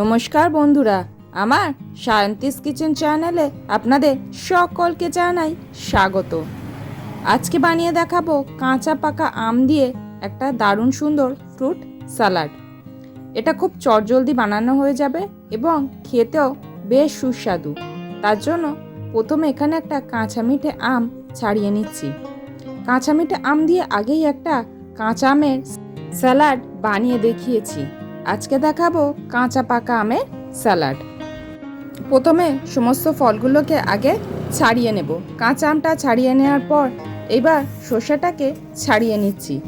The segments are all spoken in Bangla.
নমস্কার বন্ধুরা, আমার সায়ন্তিস কিচেন চ্যানেলে আপনাদের সকলকে জানাই স্বাগত। আজকে বানিয়ে দেখাবো কাঁচা পাকা আম দিয়ে একটা দারুণ সুন্দর ফ্রুট সালাড এটা খুব চটজলদি বানানো হয়ে যাবে এবং খেতেও বেশ সুস্বাদু। তার জন্য প্রথমে এখানে একটা কাঁচা মিঠে আম ছাড়িয়ে নিচ্ছি। কাঁচা মিঠে আম দিয়ে আগেই একটা কাঁচা আমের স্যালাড বানিয়ে দেখিয়েছি। আজকে দেখাবো কাঁচা পাকা আমের স্যালাড। প্রথমে সমস্ত ফলগুলোকে আগে ছাড়িয়ে নেব। কাঁচা আমটা ছাড়িয়ে নেওয়ার পর এবার শসাটাকে ছাড়িয়ে নিচ্ছি।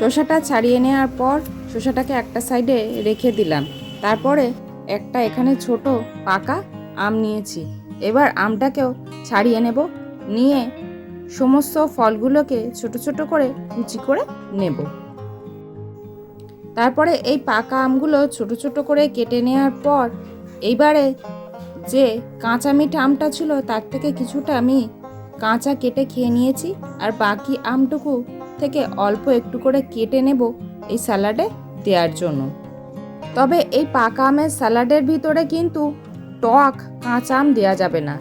শসাটা ছাড়িয়ে নেওয়ার পর শসাটাকে একটা সাইডে রেখে দিলাম। তারপরে একটা এখানে ছোট পাকা আম নিয়েছি। এবার আমটাকেও ছাড়িয়ে নেব। নিয়ে সমস্ত ফলগুলোকে ছোট ছোট করে কুচি করে নেব। তারপরে এই পাকা আমগুলো ছোট ছোট করে কেটে নেওয়ার পর এইবারে যে কাঁচা মিঠা আমটা ছিল, তার থেকে কিছুটা আমি কাঁচা কেটে খেয়ে নিয়েছি। আর বাকি আমটুকু থেকে অল্প একটু করে কেটে নেব এই স্যালাডে দেওয়ার জন্য। তবে এই পাকা আমের স্যালাডের ভিতরে কিন্তু টক কাঁচা আম দেওয়া যাবে না।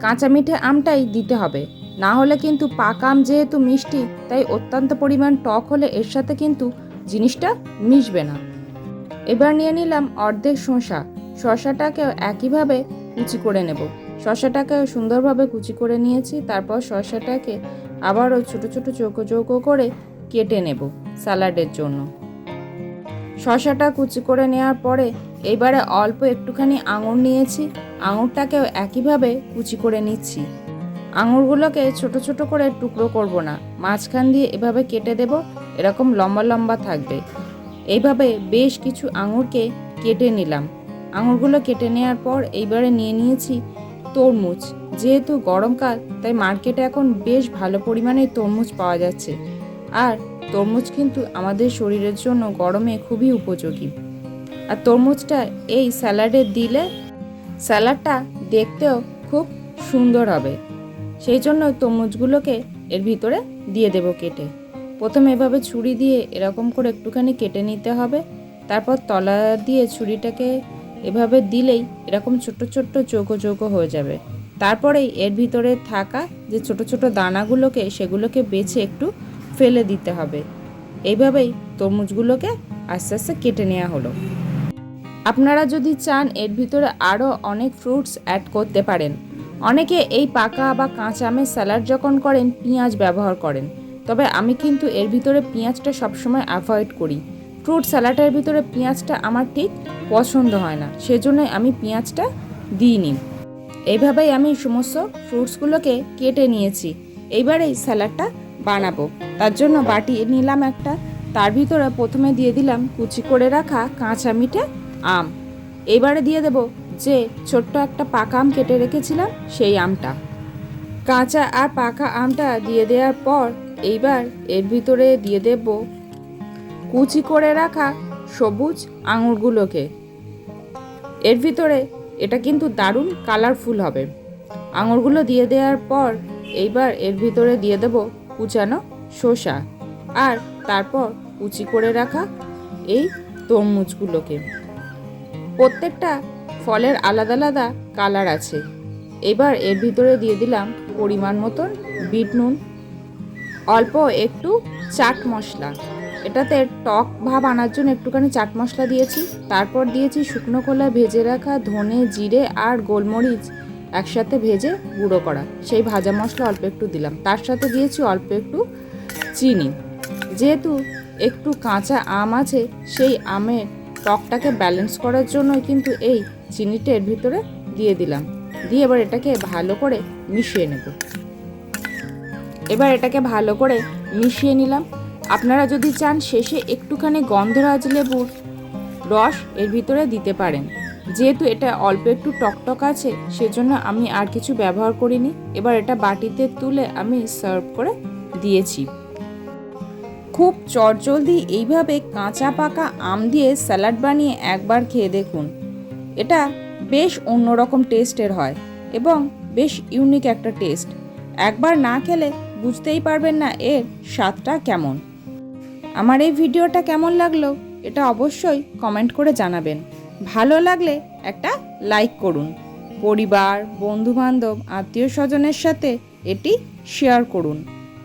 কাঁচা মিঠে আমটাই দিতে হবে। না হলে কিন্তু পাকা আম যেহেতু মিষ্টি, তাই অত্যন্ত পরিমাণ টক হলে এর সাথে কিন্তু জিনিসটা মিশবে না। এবার নিয়ে নিলাম অর্ধেক শসা। শসাটাকেও একইভাবে কুচি করে নেব। শসাটাকে সুন্দরভাবে কুচি করে নিয়েছি, তারপর শসাটাকে আবারও ছোট ছোট চৌকো চৌকো করে কেটে নেব স্যালাডের জন্য। শসাটা কুচি করে নেওয়ার পরে এবারে অল্প একটুখানি আঙুর নিয়েছি। আঙুরটাকেও একইভাবে কুচি করে নিচ্ছি। আঙুরগুলোকে ছোট ছোট করে টুকরো করব না। মাঝখান দিয়ে এভাবে কেটে দেব, এরকম লম্বা লম্বা থাকবে। এইভাবে বেশ কিছু আঙুরকে কেটে নিলাম। আঙুরগুলো কেটে নেওয়ার পর এইবারে নিয়ে নিয়েছি তরমুজ। যেহেতু গরমকাল, তাই মার্কেটে এখন বেশ ভালো পরিমাণে তরমুজ পাওয়া যাচ্ছে। আর তরমুজ কিন্তু আমাদের শরীরের জন্য গরমে খুবই উপযোগী। আর তরমুজটা এই স্যালাডে দিলে স্যালাডটা দেখতেও খুব সুন্দর হবে। সেই জন্য ওই তরমুজগুলোকে এর ভিতরে দিয়ে দেব কেটে। প্রথমে এভাবে ছুরি দিয়ে এরকম করে একটুখানি কেটে নিতে হবে। তারপর তলা দিয়ে ছুরিটাকে এভাবে দিলেই এরকম ছোট্ট ছোট্ট চৌকো চৌকো হয়ে যাবে। তারপরেই এর ভিতরে থাকা যে ছোট ছোট দানাগুলোকে সেগুলোকে বেছে একটু ফেলে দিতে হবে। এইভাবেই তরমুজগুলোকে আস্তে আস্তে কেটে নেওয়া হলো। আপনারা যদি চান এর ভিতরে আরও অনেক ফ্রুটস অ্যাড করতে পারেন অনেকে এই পাকা বা কাঁচা আমের স্যালাড যখন করেন, পেঁয়াজ ব্যবহার করেন। তবে আমি কিন্তু এর ভিতরে পেঁয়াজটা সবসময় অ্যাভয়েড করি। ফ্রুট স্যালাডের ভিতরে পেঁয়াজটা আমার ঠিক পছন্দ হয় না সেজন্য আমি পেঁয়াজটা দিইনি। এইভাবেই আমি সমস্ত ফ্রুটসগুলোকে কেটে নিয়েছি। এইবার এই স্যালাডটা বানাবো। তার জন্য বাটি নিলাম একটা। তার ভিতরে প্রথমে দিয়ে দিলাম কুচি করে রাখা কাঁচা মিঠে আম। এবারে দিয়ে দেব যে ছোট্ট একটা পাকা আম কেটে রেখেছিলাম, সেই আমটা। কাঁচা আর পাকা আমটা দিয়ে দেওয়ার পর এইবার এর ভিতরে দিয়ে দেব কুচি করে রাখা সবুজ আঙুরগুলোকে। এর ভিতরে এটা কিন্তু দারুণ কালারফুল হবে। আঙুরগুলো দিয়ে দেওয়ার পর এইবার এর ভিতরে দিয়ে দেব কুচানো শসা আর তারপর কুচি করে রাখা এই তরমুজগুলোকে। প্রত্যেকটা ফলের আলাদা আলাদা কালার আছে। এবার এর ভিতরে দিয়ে দিলাম পরিমাণ মতন বিট নুন। অল্প একটু চাট মশলা। এটাতে টক ভাব আনার জন্য একটুখানি চাট মশলা দিয়েছি। তারপর দিয়েছি শুকনো কলা ভেজে রাখা ধনে, জিরে আর গোলমরিচ একসাথে ভেজে গুঁড়ো করা। সেই ভাজা মশলা অল্প একটু দিলাম। তার সাথে দিয়েছি অল্প একটু চিনি। যেহেতু একটু কাঁচা আম আছে, সেই আমের টকটাকে ব্যালেন্স করার জন্যই কিন্তু এই চিনিটা এর ভিতরে দিয়ে দিলাম। দিয়ে এবার এটাকে ভালো করে মিশিয়ে নেব। এবার এটাকে ভালো করে মিশিয়ে নিলাম। আপনারা যদি চান শেষে একটুখানি গন্ধরাজ লেবুর রস এর ভিতরে দিতে পারেন। যেহেতু এটা অল্প একটু টকটক আছে, সেজন্য আমি আর কিছু ব্যবহার করিনি। এবার এটা বাটিতে তুলে আমি সার্ভ করে দিয়েছি। খুব চটজলদি এইভাবে কাঁচা পাকা আম দিয়ে স্যালাড বানিয়ে একবার খেয়ে দেখুন। এটা বেশ অন্যরকম টেস্টের হয় এবং বেশ ইউনিক একটা টেস্ট। একবার না খেলে বুঝতেই পারবেন না এর স্বাদটা কেমন। আমার এই ভিডিওটা কেমন লাগল এটা অবশ্যই কমেন্ট করে জানাবেন। ভালো লাগলে একটা লাইক করুন। পরিবার, বন্ধুবান্ধব, আত্মীয় স্বজনের সাথে এটি শেয়ার করুন।